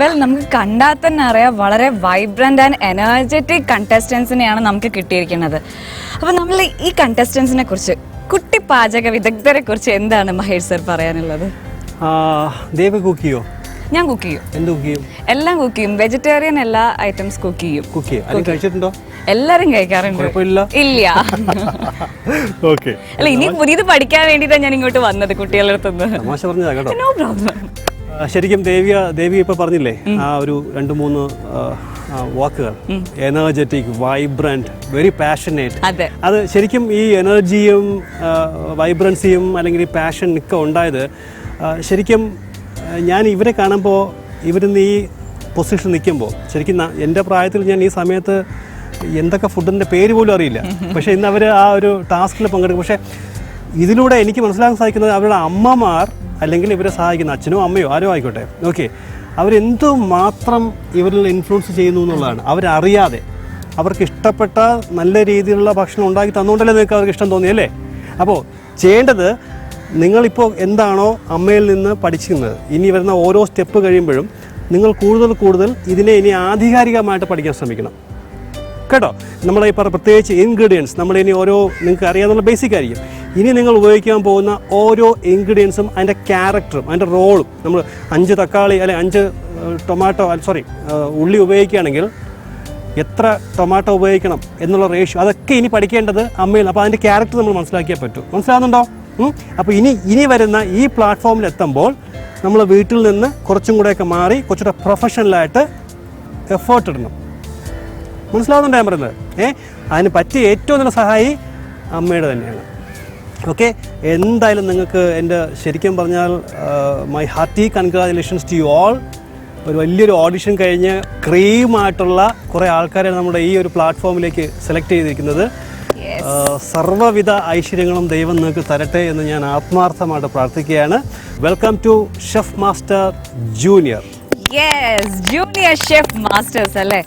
Well നമുക്ക് കണ്ടാൽ തന്നെ അറിയാം വളരെ വൈബ്രന്റ് ആൻഡ് എനർജറ്റിക് കണ്ടസ്റ്റൻസിനെയാണ് നമുക്ക് കിട്ടിയിരിക്കുന്നത്. അപ്പോൾ നമ്മൾ ഈ കണ്ടസ്റ്റൻസിനെ കുറിച്ച് കുട്ടി പാചക വിദഗ്ധരെ കുറിച്ച് എന്താണ് മഹേഷ് സർ പറയാനുള്ളത്? ആ, ദേവ് കുക്ക് ചെയ്യോ? ഞാൻ കുക്ക് ചെയ്യും. എന്ത് കുക്ക് ചെയ്യും? എല്ലാം കുക്ക് ചെയ്യും. വെജിറ്റേറിയൻ എല്ലാ ഐറ്റംസ് കുക്ക് ചെയ്യും. കുക്ക് ചെയ്യും? കഴിച്ചിട്ടുണ്ടോ? എല്ലാരും കഴിക്കാറുണ്ട്. ഇല്ല. ഓക്കെ അല്ല ഇനി പുതിയത് പഠിക്കാൻ വേണ്ടിയിട്ടാണ് ഞാൻ ഇങ്ങോട്ട് വന്നത് കുട്ടികളുടെ അടുത്തുനിന്ന്. നോ പ്രോബ്ലം ശരിക്കും ദേവിയ ദേവി ഇപ്പൊ പറഞ്ഞില്ലേ ആ ഒരു രണ്ട് മൂന്ന് വാക്കുകൾ. എനർജറ്റിക് വൈബ്രന്റ് വെരി പാഷനേറ്റ് അതെ. ശരിക്കും ഈ എനർജിയും വൈബ്രൻസിയും അല്ലെങ്കിൽ ഈ പാഷൻ ഒക്കെ ഉണ്ടായത് ശരിക്കും ഞാൻ ഇവരെ കാണുമ്പോൾ ഇവരിന്ന് ഈ പൊസിഷൻ നിൽക്കുമ്പോൾ ശരിക്കും എന്റെ പ്രായത്തിൽ ഞാൻ ഈ സമയത്ത് എന്തൊക്കെ ഫുഡിന്റെ പേര് പോലും അറിയില്ല. പക്ഷേ ഇന്ന് അവർ ആ ഒരു ടാസ്കിൽ പങ്കെടുക്കും. പക്ഷേ ഇതിലൂടെ എനിക്ക് മനസ്സിലാക്കാൻ സാധിക്കുന്നത് അവരുടെ അമ്മമാർ അല്ലെങ്കിൽ ഇവരെ സഹായിക്കുന്ന അച്ഛനോ അമ്മയോ ആരോ ആയിക്കോട്ടെ. ഓക്കെ അവരെന്തു മാത്രം ഇവരിൽ ഇൻഫ്ലുവൻസ് ചെയ്യുന്നു എന്നുള്ളതാണ്. അവരറിയാതെ അവർക്ക് ഇഷ്ടപ്പെട്ട നല്ല രീതിയിലുള്ള ഭക്ഷണം ഉണ്ടാക്കി തന്നുകൊണ്ടല്ലേ നിങ്ങൾക്ക് അവർക്ക് ഇഷ്ടം തോന്നി അല്ലേ? അപ്പോൾ ചെയ്യേണ്ടത് നിങ്ങളിപ്പോൾ എന്താണോ അമ്മയിൽ നിന്ന് പഠിച്ചിരുന്നത്. ഇനി വരുന്ന ഓരോ സ്റ്റെപ്പ് കഴിയുമ്പോഴും നിങ്ങൾ കൂടുതൽ കൂടുതൽ ഇതിനെ ഇനി ആധികാരികമായിട്ട് പഠിക്കാൻ ശ്രമിക്കണം. കേട്ടോ? നമ്മളെ പറഞ്ഞ പ്രത്യേകിച്ച് ഇൻഗ്രീഡിയൻസ് നമ്മളിനി ഓരോ നിങ്ങൾക്ക് അറിയാമെന്നുള്ള ബേസിക് ആയിരിക്കും. ഇനി നിങ്ങൾ ഉപയോഗിക്കാൻ പോകുന്ന ഓരോ ഇൻഗ്രീഡിയൻസും അതിന്റെ ക്യാരക്ടറും അതിന്റെ റോളും നമ്മൾ അഞ്ച് തക്കാളി അല്ലെ അഞ്ച് ടൊമാറ്റോ സോറി ഉള്ളി ഉപയോഗിക്കുകയാണെങ്കിൽ എത്ര ടൊമാറ്റോ ഉപയോഗിക്കണം എന്നുള്ള റേഷ്യോ അതൊക്കെ ഇനി പഠിക്കേണ്ടത് അമ്മയിൽ അപ്പോൾ അതിന്റെ ക്യാരക്ടർ നമ്മൾ മനസ്സിലാക്കിയേ പറ്റൂ. മനസ്സിലാകുന്നുണ്ടോ അപ്പോൾ ഇനി ഇനി വരുന്ന ഈ പ്ലാറ്റ്ഫോമിൽ എത്തുമ്പോൾ നമ്മൾ വീട്ടിൽ നിന്ന് കുറച്ചും കൂടെയൊക്കെ മാറി കുറച്ചുകൂടെ പ്രൊഫഷണലായിട്ട് എഫേർട്ട് ഇടണം. മനസ്സിലാവുന്നുണ്ടോ ഞാൻ പറയുന്നത്? ഏഹ് അതിന് പറ്റിയ ഏറ്റവും നല്ല സഹായി അമ്മയുടെ തന്നെയാണ്. ഓക്കെ എന്തായാലും നിങ്ങൾക്ക് എന്റെ ശരിക്കും പറഞ്ഞാൽ my hearty congratulations to you all ഒരു വലിയൊരു ഓഡിഷൻ കഴിഞ്ഞ് ക്രീമായിട്ടുള്ള കുറേ ആൾക്കാരെ നമ്മുടെ ഈ ഒരു പ്ലാറ്റ്ഫോമിലേക്ക് സെലക്ട് ചെയ്തിരിക്കുന്നത്. സർവവിധ ഐശ്വര്യങ്ങളും ദൈവം നിങ്ങൾക്ക് തരട്ടെ എന്ന് ഞാൻ ആത്മാർത്ഥമായിട്ട് പ്രാർത്ഥിക്കുകയാണ്. Welcome to chef master junior junior chef masters അല്ലേ?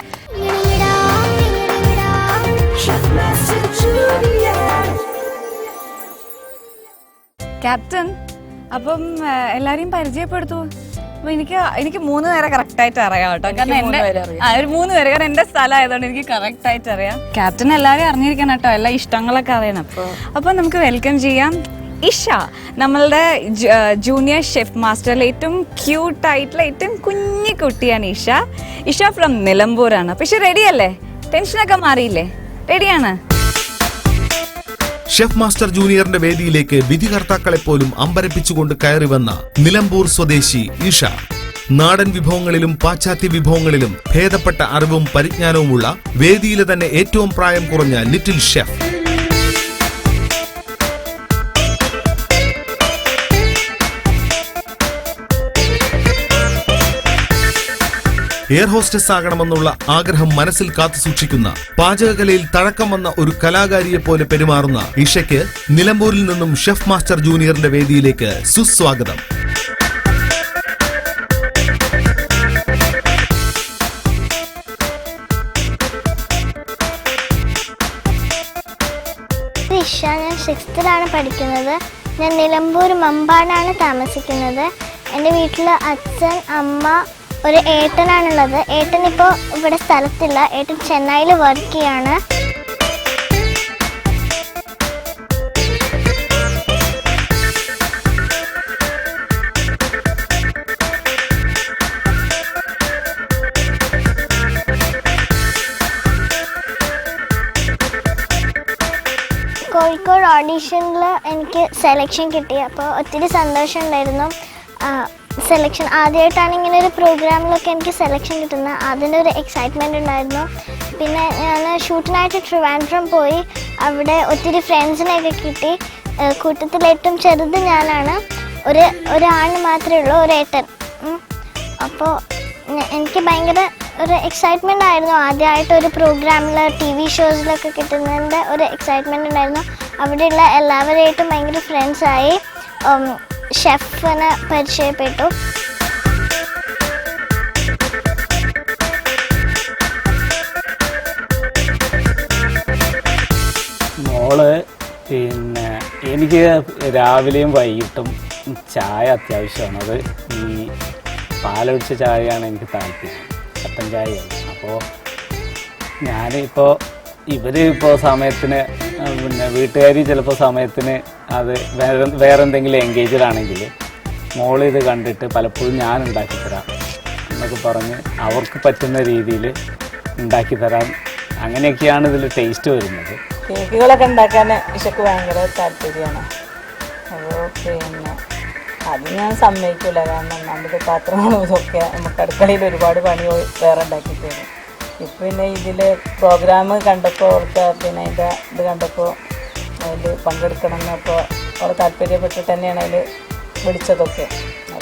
ഷെഫ് Master ക്യാപ്റ്റൻ അപ്പം എല്ലാരെയും പരിചയപ്പെടുത്തു. അപ്പൊ എനിക്ക് എനിക്ക് മൂന്ന് പേരെ കറക്റ്റ് ആയിട്ട് അറിയാം കേട്ടോ. കാരണം എന്റെ ഒരു മൂന്ന് പേര്. കാരണം എന്റെ സ്ഥലം ആയതുകൊണ്ട് എനിക്ക് കറക്റ്റ് ആയിട്ട് അറിയാം. ക്യാപ്റ്റൻ എല്ലാരെയും അറിഞ്ഞിരിക്കണം കേട്ടോ. എല്ലാ ഇഷ്ടങ്ങളൊക്കെ അറിയണം. അപ്പൊ നമുക്ക് വെൽക്കം ചെയ്യാം. ഇഷ നമ്മളുടെ ജൂനിയർ ഷെഫ് മാസ്റ്ററിൽ ഏറ്റവും ക്യൂട്ടായിട്ടുള്ള ഏറ്റവും കുഞ്ഞു കുട്ടിയാണ് ഇഷ. ഇഷ ഫ്രം നിലമ്പൂരാണ്. പക്ഷെ റെഡിയല്ലേ ടെൻഷനൊക്കെ മാറിയില്ലേ? റെഡിയാണ് ഷെഫ് മാസ്റ്റർ ജൂനിയറിന്റെ വേദിയിലേക്ക് വിധികർത്താക്കളെ പോലും അമ്പരപ്പിച്ചുകൊണ്ട് കയറി വന്ന നിലമ്പൂർ സ്വദേശി ഇഷ. നാടൻ വിഭവങ്ങളിലും പാശ്ചാത്യ വിഭവങ്ങളിലും ഭേദപ്പെട്ട അറിവും പരിജ്ഞാനവുമുള്ള വേദിയിലെ തന്നെ ഏറ്റവും പ്രായം കുറഞ്ഞ ലിറ്റിൽ ഷെഫ്. എയർ ഹോസ്റ്റസ് ആകണമെന്നുള്ള ആഗ്രഹം മനസ്സിൽ കാത്തു സൂക്ഷിക്കുന്ന പാചകകലയിൽ തഴക്കം വന്ന ഒരു കലാകാരിയെ പോലെ പെരുമാറുന്ന ഇഷയ്ക്ക് നിലമ്പൂരിൽ നിന്നും ഷെഫ് മാസ്റ്റർ ജൂനിയറിന്റെ വേദിയിലേക്ക് സുസ്വാഗതം. ഇഷ ഞാൻ സിക്സ്ത്തിലാണ് പഠിക്കുന്നത്. ഞാൻ നിലമ്പൂർ മമ്പാടാണ് താമസിക്കുന്നത്. എന്റെ വീട്ടിൽ അച്ഛൻ അമ്മ ഒരു ഏട്ടനാണുള്ളത്. ഏട്ടൻ ഇപ്പോൾ ഇവിടെ സ്ഥലത്തില്ല. ഏട്ടൻ ചെന്നൈയിൽ വർക്ക് ചെയ്യാണ്. കോഴിക്കോട് ഓഡീഷനിൽ എനിക്ക് സെലക്ഷൻ കിട്ടി. അപ്പോൾ ഒത്തിരി സന്തോഷം ഉണ്ടായിരുന്നു സെലക്ഷൻ ആദ്യമായിട്ടാണ് ഇങ്ങനെ ഒരു പ്രോഗ്രാമിലൊക്കെ എനിക്ക് സെലക്ഷൻ കിട്ടുന്നത്. അതിനൊരു എക്സൈറ്റ്മെന്റ് ഉണ്ടായിരുന്നു. പിന്നെ ഞാൻ ഷൂട്ടിനായിട്ട് ട്രിവാൻഡ്രം പോയി. അവിടെ ഒത്തിരി ഫ്രണ്ട്സിനെയൊക്കെ കിട്ടി. കൂട്ടത്തിൽ ഏറ്റവും ചെറുത് ഞാനാണ്. ഒരു ഒരാണ് മാത്രമേ ഉള്ളൂ ഒരു ഏട്ടൻ. അപ്പോൾ എനിക്ക് ഭയങ്കര ഒരു എക്സൈറ്റ്മെന്റ് ആയിരുന്നു. ആദ്യമായിട്ട് ഒരു പ്രോഗ്രാമിൽ ടി വി ഷോസിലൊക്കെ കിട്ടുന്നതിന്റെ ഒരു എക്സൈറ്റ്മെന്റ് ഉണ്ടായിരുന്നു. അവിടെയുള്ള എല്ലാവരുമായിട്ടും ഭയങ്കര ഫ്രണ്ട്സായി ഷെഫിനെ പരിചയപ്പെട്ടു. മോൾ പിന്നെ എനിക്ക് രാവിലെയും വൈകിട്ടും ചായ അത്യാവശ്യമാണ്. അത് ഈ പാലൊഴിച്ച ചായയാണ് എനിക്ക് താല്പര്യം. കട്ടൻ ചായയാണ് അപ്പോൾ ഞാനിപ്പോൾ ഇവർ ഇപ്പോൾ സമയത്തിന് പിന്നെ വീട്ടുകാർ ചിലപ്പോൾ സമയത്തിന് അത് വേറെ വേറെ എന്തെങ്കിലും എൻഗേജിലാണെങ്കിൽ മോളിത് കണ്ടിട്ട് പലപ്പോഴും ഞാൻ ഉണ്ടാക്കി തരാം എന്നൊക്കെ പറഞ്ഞ് അവർക്ക് പറ്റുന്ന രീതിയിൽ ഉണ്ടാക്കി തരാം. അങ്ങനെയൊക്കെയാണ് ഇതിൽ ടേസ്റ്റ് വരുന്നത്. കേക്കുകളൊക്കെ ഉണ്ടാക്കാൻ ഇഷക്ക് ഭയങ്കര താല്പര്യമാണ്. അപ്പോൾ പിന്നെ അത് ഞാൻ സമ്മതിക്കില്ല കാരണം നമ്മുടെ പാത്രങ്ങളും ഇതൊക്കെ. നമുക്ക് അടുക്കളയിൽ ഒരുപാട് പണി വേറെ ഉണ്ടാക്കി ഇപ്പം പിന്നെ ഇതിൽ പ്രോഗ്രാം കണ്ടപ്പോൾ അവൾക്ക് പിന്നെ അതിന്റെ ഇത് കണ്ടപ്പോൾ അതിൽ പങ്കെടുക്കണം എന്നപ്പോൾ അവൾ താല്പര്യപ്പെട്ടിട്ട് തന്നെയാണ് അതിൽ വിളിച്ചതൊക്കെ.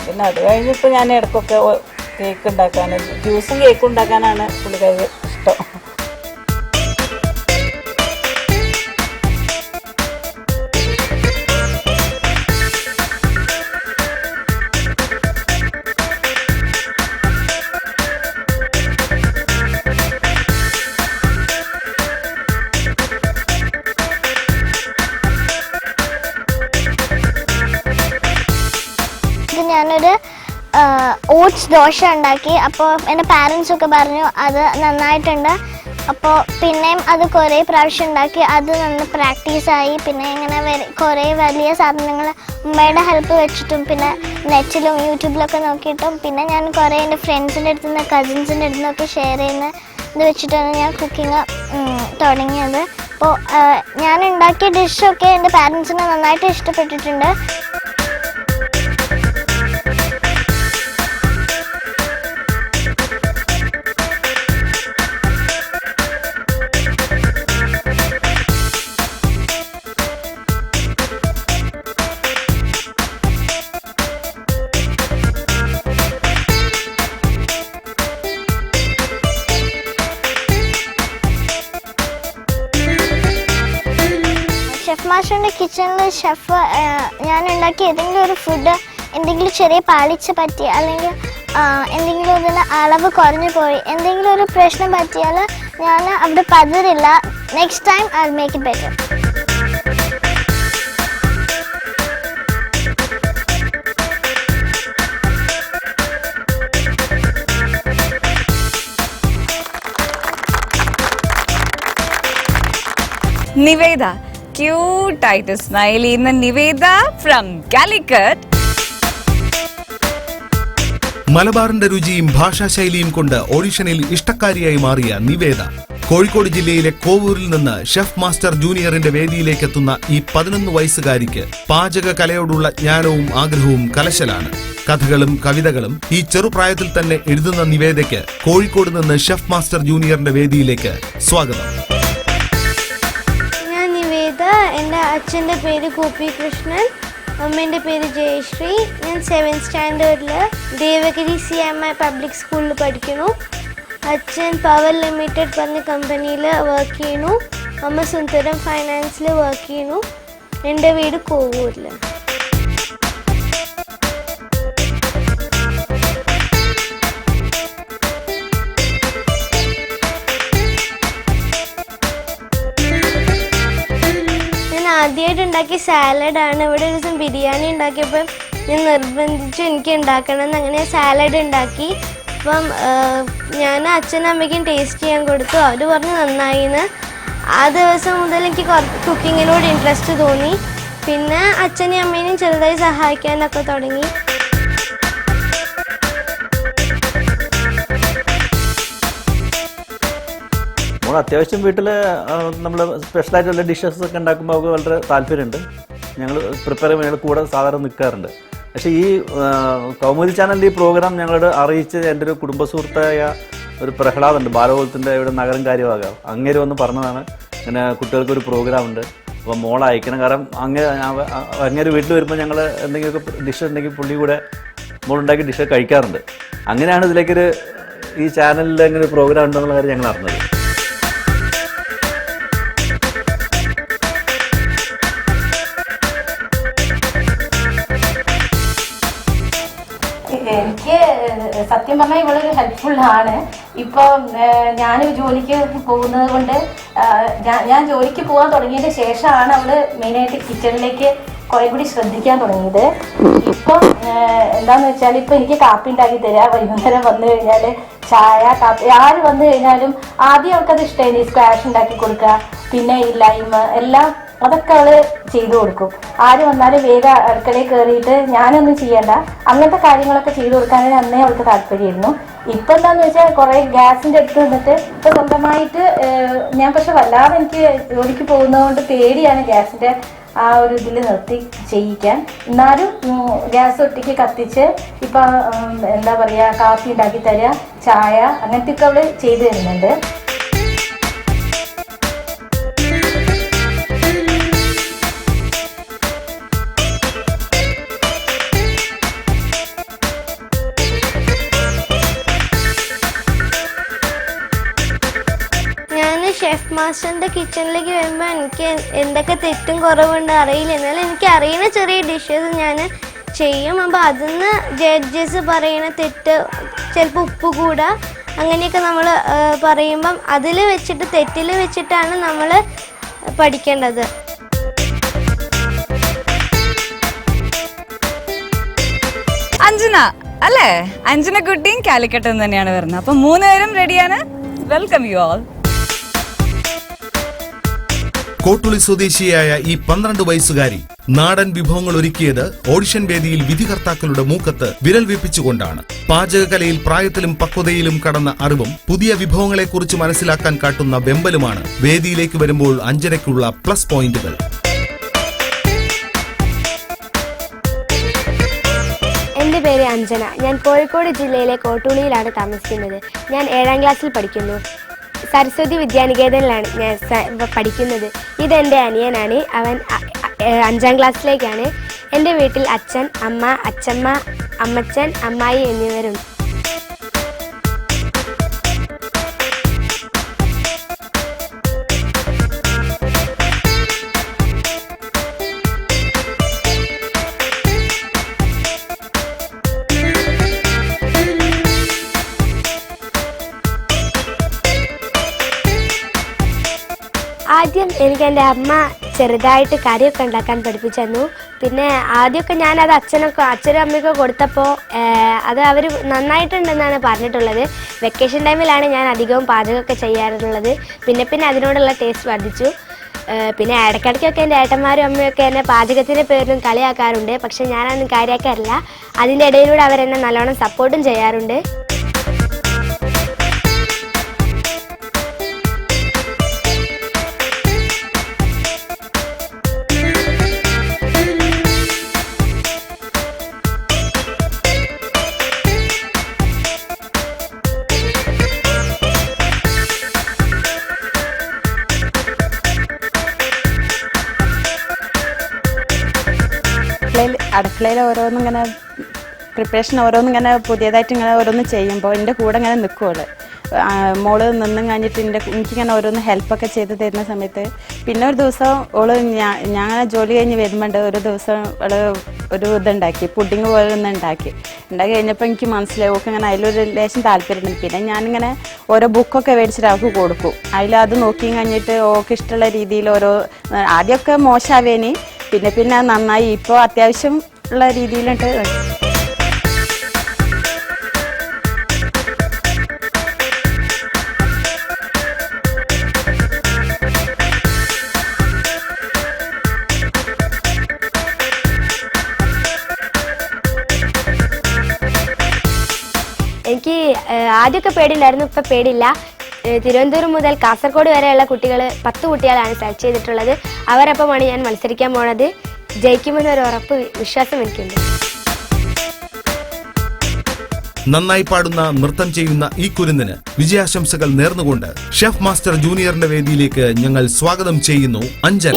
പിന്നെ അത് കഴിഞ്ഞിപ്പോൾ ഞാൻ ഇടയ്ക്കൊക്കെ കേക്ക് ഉണ്ടാക്കാൻ ജ്യൂസും കേക്ക് ഉണ്ടാക്കാനാണ് പുള്ളിക്കാരി ഇഷ്ടം. ഓട്സ് ദോശ ഉണ്ടാക്കി. അപ്പോൾ എന്റെ പാരൻസ് ഒക്കെ പറഞ്ഞു അത് നന്നായിട്ടുണ്ട്. അപ്പോൾ പിന്നെയും അത് കുറേ പ്രാവശ്യം ഉണ്ടാക്കി. അത് നന്ന് പ്രാക്ടീസായി പിന്നെ ഇങ്ങനെ കുറേ വലിയ സാധനങ്ങൾ ഉമ്മയുടെ ഹെൽപ്പ് വെച്ചിട്ടും പിന്നെ നെറ്റിലും യൂട്യൂബിലൊക്കെ നോക്കിയിട്ടും പിന്നെ ഞാൻ കുറേ എന്റെ ഫ്രണ്ട്സിന്റെ അടുത്ത് നിന്ന് കസിൻസിന്റെ അടുത്ത് നിന്നൊക്കെ ഷെയർ ചെയ്യുന്ന ഇത് വെച്ചിട്ടാണ് ഞാൻ കുക്കിംഗ് തുടങ്ങിയത്. അപ്പോൾ ഞാൻ ഉണ്ടാക്കിയ ഡിഷൊക്കെ എന്റെ പാരൻസിന് നന്നായിട്ട് ഇഷ്ടപ്പെട്ടിട്ടുണ്ട്. കിച്ചണിൽ ഷെഫ് ഞാൻ ഉണ്ടാക്കിയ ഏതെങ്കിലും ഒരു ഫുഡ് എന്തെങ്കിലും ചെറിയ പാളിച്ച പറ്റി അല്ലെങ്കിൽ എന്തെങ്കിലും ഇതിന് അളവ് കുറഞ്ഞു പോയി എന്തെങ്കിലും ഒരു പ്രശ്നം പറ്റിയാൽ ഞാൻ അവിടെ പതിരില്ല. Next time I make it better Niveda ക്യൂട്ടായിട്ട് smile ചെയ്യുന്ന നിവേദ ഫ്രം കാലിക്കറ്റ് മലബാറിന്റെ രുചിയും ഭാഷാശൈലിയും കൊണ്ട് ഓഡിഷനിൽ ഇഷ്ടക്കാരിയായി മാറിയ നിവേദ. കോഴിക്കോട് ജില്ലയിലെ കോവൂരിൽ നിന്ന് ഷെഫ് മാസ്റ്റർ ജൂനിയറിന്റെ വേദിയിലേക്ക് എത്തുന്ന ഈ പതിനൊന്ന് വയസ്സുകാരിക്ക് പാചക കലയോടുള്ള ജ്ഞാനവും ആഗ്രഹവും കലശലാണ്. കഥകളും കവിതകളും ഈ ചെറുപ്രായത്തിൽ തന്നെ എഴുതുന്ന നിവേദയ്ക്ക് കോഴിക്കോട് നിന്ന് ഷെഫ് മാസ്റ്റർ ജൂനിയറിന്റെ വേദിയിലേക്ക് സ്വാഗതം. എന്റെ അച്ഛന്റെ പേര് ഗോപി കൃഷ്ണൻ അമ്മേന്റെ പേര് ജയശ്രീ. ഞാൻ seventh സ്റ്റാൻഡേർഡിൽ Devagiri C M I public സ്കൂളിൽ പഠിക്കുന്നു. അച്ഛൻ പവർ ലിമിറ്റഡ് പറഞ്ഞ കമ്പനിയിൽ വർക്ക് ചെയ്യുന്നു. അമ്മ സുന്ദരം ഫൈനാൻസിൽ വർക്ക് ചെയ്യുന്നു. എന്റെ വീട് കോവൂരിൽ ആദ്യമായിട്ട് ഉണ്ടാക്കിയ സാലഡാണ് ഇവിടെ ഒരു ദിവസം ബിരിയാണി ഉണ്ടാക്കിയപ്പോൾ ഞാൻ നിർബന്ധിച്ചു എനിക്ക് ഉണ്ടാക്കണം എന്ന് അങ്ങനെ സാലഡ് ഉണ്ടാക്കി. അപ്പം ഞാൻ അച്ഛനും അമ്മയ്ക്കും ടേസ്റ്റ് ചെയ്യാൻ കൊടുത്തു. അവർ പറഞ്ഞു നന്നായി എന്ന് ആ ദിവസം മുതൽ എനിക്ക് കുക്കിങ്ങിനോട് ഇൻട്രസ്റ്റ് തോന്നി. പിന്നെ അച്ഛനെയും അമ്മേനെയും ചെറുതായി സഹായിക്കാനൊക്കെ തുടങ്ങി. നമ്മൾ അത്യാവശ്യം വീട്ടിൽ നമ്മൾ സ്പെഷ്യലായിട്ടുള്ള ഡിഷസ് ഒക്കെ ഉണ്ടാക്കുമ്പോൾ അവർക്ക് വളരെ താല്പര്യമുണ്ട്. ഞങ്ങൾ പ്രിപ്പയർ ചെയ്യുമ്പോൾ കൂടെ സാധാരണ നിൽക്കാറുണ്ട് പക്ഷേ ഈ കൗമുദി ചാനലിന്റെ ഈ പ്രോഗ്രാം ഞങ്ങളോട് അറിയിച്ച് എന്റെ ഒരു കുടുംബ സുഹൃത്തായ ഒരു പ്രഹ്ലാദുണ്ട്. ബാലകോലത്തിന്റെ ഇവിടെ നഗരം കാര്യമാകാം. അങ്ങേര് വന്ന് പറഞ്ഞതാണ് ഇങ്ങനെ കുട്ടികൾക്ക് ഒരു പ്രോഗ്രാം ഉണ്ട്. അപ്പോൾ മോൾ അയക്കണം. കാരണം അങ്ങനെ അങ്ങേര് വീട്ടിൽ വരുമ്പോൾ ഞങ്ങൾ എന്തെങ്കിലുമൊക്കെ ഡിഷ് ഉണ്ടെങ്കിൽ പുള്ളി കൂടെ മോളുണ്ടാക്കി ഡിഷ് കഴിക്കാറുണ്ട്. അങ്ങനെയാണ് ഇതിലേക്കൊരു ഈ ചാനലിൽ അങ്ങനെ ഒരു പ്രോഗ്രാം ഉണ്ടെന്നുള്ള കാര്യം ഞങ്ങൾ അറിഞ്ഞത്. എനിക്ക് സത്യം പറഞ്ഞാൽ ഇവളൊരു ഹെൽപ്ഫുൾ ആണ്. ഇപ്പോൾ ഞാൻ ജോലിക്ക് പോകുന്നത് കൊണ്ട് ഞാൻ- ജോലിക്ക് പോകാൻ തുടങ്ങിയതിന് ശേഷമാണ് അവൾ മെയിനായിട്ട് കിച്ചണിലേക്ക് കുറെ കൂടി ശ്രദ്ധിക്കാൻ തുടങ്ങിയത്. ഇപ്പം എന്താന്ന് വെച്ചാൽ ഇപ്പൊ എനിക്ക് കാപ്പി ഉണ്ടാക്കി തരാ. വൈകുന്നേരം വന്നു കഴിഞ്ഞാൽ ചായ കാപ്പി ആര് വന്നു കഴിഞ്ഞാലും ആദ്യം അവർക്കത് ഇഷ്ടമായി സ്ക്വാഷ് ഉണ്ടാക്കി കൊടുക്കുക പിന്നെ ഈ ലൈം എല്ലാം അതൊക്കെ അവൾ ചെയ്തു കൊടുക്കും. ആര് വന്നാലും വേഗം അടുക്കളയിൽ കയറിയിട്ട് ഞാനൊന്നും ചെയ്യണ്ട. അങ്ങനത്തെ കാര്യങ്ങളൊക്കെ ചെയ്തു കൊടുക്കാനാണ് അന്നേ അവൾക്ക് താല്പര്യമായിരുന്നു. ഇപ്പൊ എന്താന്ന് വെച്ചാൽ കുറെ ഗ്യാസിന്റെ അടുത്ത് നിന്നിട്ട് ഇപ്പൊ സ്വന്തമായിട്ട് ഞാൻ പക്ഷെ വല്ലാതെ എനിക്ക് ജോലിക്ക് പോകുന്നതുകൊണ്ട് പേടിയാണ് ഗ്യാസിന്റെ ആ ഒരു ഇതിൽ നിർത്തി ചെയ്യിക്കാൻ. എന്നാലും ഗ്യാസ് ഒട്ടിക്ക് കത്തിച്ച് ഇപ്പൊ എന്താ പറയാ കാപ്പി ഉണ്ടാക്കി തരിക ചായ അങ്ങനത്തെ ഒക്കെ അവൾ ചെയ്തു തരുന്നുണ്ട്. ഷെഫ് മാസ്റ്ററിന്റെ കിച്ചണിലേക്ക് വരുമ്പോൾ എനിക്ക് എന്തൊക്കെ തെറ്റും കുറവുണ്ട് അറിയില്ല. എന്നാലും എനിക്ക് അറിയുന്ന ചെറിയ ഡിഷസ് ഞാൻ ചെയ്യും. അപ്പോൾ അതിന്ന് ജഡ്ജസ് പറയുന്ന തെറ്റ് ചിലപ്പോൾ ഉപ്പ് കൂടാ അങ്ങനെയൊക്കെ നമ്മൾ പറയുമ്പം അതിൽ വെച്ചിട്ട് തെറ്റിൽ വെച്ചിട്ടാണ് നമ്മൾ പഠിക്കേണ്ടത്. അഞ്ജന അല്ലേ? അഞ്ജന കുട്ടിയും കാലിക്കട്ടും തന്നെയാണ് വരുന്നത്. അപ്പൊ മൂന്നുപേരും റെഡിയാണ് വെൽക്കം യു ഓൾ കോട്ടുളി സ്വദേശിയായ ഈ പന്ത്രണ്ട് വയസ്സുകാരി നാടൻ വിഭവങ്ങൾ ഒരുക്കിയത് ഓഡിഷൻ വേദിയിൽ വിധികർത്താക്കളുടെ മൂക്കത്ത് വിരൽ വെപ്പിച്ചുകൊണ്ടാണ്. പാചകകലയിൽ പ്രായത്തിലും പക്വതയിലും കടന്ന അറിവും പുതിയ വിഭവങ്ങളെക്കുറിച്ച് മനസ്സിലാക്കാൻ കാട്ടുന്ന വെമ്പലുമാണ് വേദിയിലേക്ക് വരുമ്പോൾ അഞ്ചരയ്ക്കുള്ള പ്ലസ് പോയിന്റുകൾ. എന്റെ പേര് അഞ്ജന. ഞാൻ കോഴിക്കോട് ജില്ലയിലെ കോട്ടൂളിയിലാണ് താമസിക്കുന്നത്. ഞാൻ ഏഴാം ക്ലാസ്സിൽ പഠിക്കുന്നു. സരസ്വതി വിദ്യാനികേതനിലാണ് ഞാൻ പഠിക്കുന്നത്. ഇതെന്റെ അനിയനാണ്. അവൻ അഞ്ചാം ക്ലാസ്സിലേക്കാണ്. എന്റെ വീട്ടിൽ അച്ഛൻ അമ്മ അച്ഛമ്മ അമ്മച്ചൻ അമ്മായി എന്നിവരുണ്ട്. എന്റെ അമ്മ ചെറുതായിട്ട് കറിയൊക്കെ ഉണ്ടാക്കാൻ പഠിപ്പിച്ചു പിന്നെ ആദ്യമൊക്കെ ഞാനത് അച്ഛനൊക്കെ അച്ഛനും അമ്മയ്ക്കും കൊടുത്തപ്പോൾ അത് അവർ നന്നായിട്ടുണ്ടെന്നാണ് പറഞ്ഞിട്ടുള്ളത്. വെക്കേഷൻ ടൈമിലാണ് ഞാൻ അധികവും പാചകമൊക്കെ ചെയ്യാറുള്ളത്. പിന്നെ പിന്നെ അതിനോടുള്ള ടേസ്റ്റ് വർദ്ധിച്ചു. പിന്നെ ഇടയ്ക്കിടയ്ക്കൊക്കെ എന്റെ ഏട്ടന്മാരും അമ്മയൊക്കെ എന്നെ പാചകത്തിന്റെ പേരിലും കളിയാക്കാറുണ്ട്. പക്ഷെ ഞാനൊന്നും കാര്യമാക്കാറില്ല. അതിന്റെ ഇടയിലൂടെ അവരെന്നെ നല്ലോണം സപ്പോർട്ടും ചെയ്യാറുണ്ട്. അടുക്കളയിൽ ഓരോന്നും ഇങ്ങനെ പ്രിപ്പറേഷൻ ഓരോന്നും ഇങ്ങനെ പുതിയതായിട്ട് ഇങ്ങനെ ഓരോന്ന് ചെയ്യുമ്പോൾ എന്റെ കൂടെ ഇങ്ങനെ നിൽക്കുമോൾ മോൾ നിന്നും കഴിഞ്ഞിട്ട് എന്റെ എനിക്കിങ്ങനെ ഓരോന്ന് ഹെൽപ്പൊക്കെ ചെയ്ത് തരുന്ന സമയത്ത് പിന്നെ ഒരു ദിവസം ഓൾ ഞാൻ ഞാൻ ജോലി കഴിഞ്ഞ് വരുമ്പോണ്ട് ഒരു ദിവസം അവൾ ഒരു ഇതുണ്ടാക്കി പുഡിങ് പോലെ ഒന്ന് ഉണ്ടാക്കി. ഉണ്ടാക്കി കഴിഞ്ഞപ്പോൾ എനിക്ക് മനസ്സിലായി ഓക്കെ ഇങ്ങനെ അതിലൊരു ലേശം താല്പര്യമുണ്ട്. പിന്നെ ഞാനിങ്ങനെ ഓരോ ബുക്കൊക്കെ മേടിച്ചിട്ട് അവൾക്ക് കൊടുക്കും. അതിൽ അത് നോക്കി കഴിഞ്ഞിട്ട് ഓക്ക് ഇഷ്ടമുള്ള രീതിയിൽ ഓരോ ആദ്യമൊക്കെ മോശമാവേനി. പിന്നെ പിന്നെ നന്നായി. ഇപ്പോൾ അത്യാവശ്യം ഉള്ള രീതിയിലുണ്ട് എനിക്ക് ആദ്യമൊക്കെ പേടിയുണ്ടായിരുന്നു ഇപ്പം പേടിയില്ല. തിരുവനന്തപുരം മുതൽ കാസർഗോഡ് വരെയുള്ള കുട്ടികൾ പത്ത് കുട്ടികളാണ് സെലക്ട് ചെയ്തിട്ടുള്ളത്. അവരൊപ്പമാണ് ഞാൻ മത്സരിക്കാൻ പോണത്. ജയിക്കുമെന്നൊരു ഉറപ്പ് വിശ്വാസം എനിക്കുണ്ട്. നന്നായി പാടുന്ന നൃത്തം ചെയ്യുന്ന ഈ കുരുന്നിന് വിജയാശംസകൾ നേർന്നുകൊണ്ട് ഷെഫ് മാസ്റ്റർ ജൂനിയറിന്റെ വേദിയിലേക്ക് ഞങ്ങൾ സ്വാഗതം ചെയ്യുന്നു. അഞ്ജന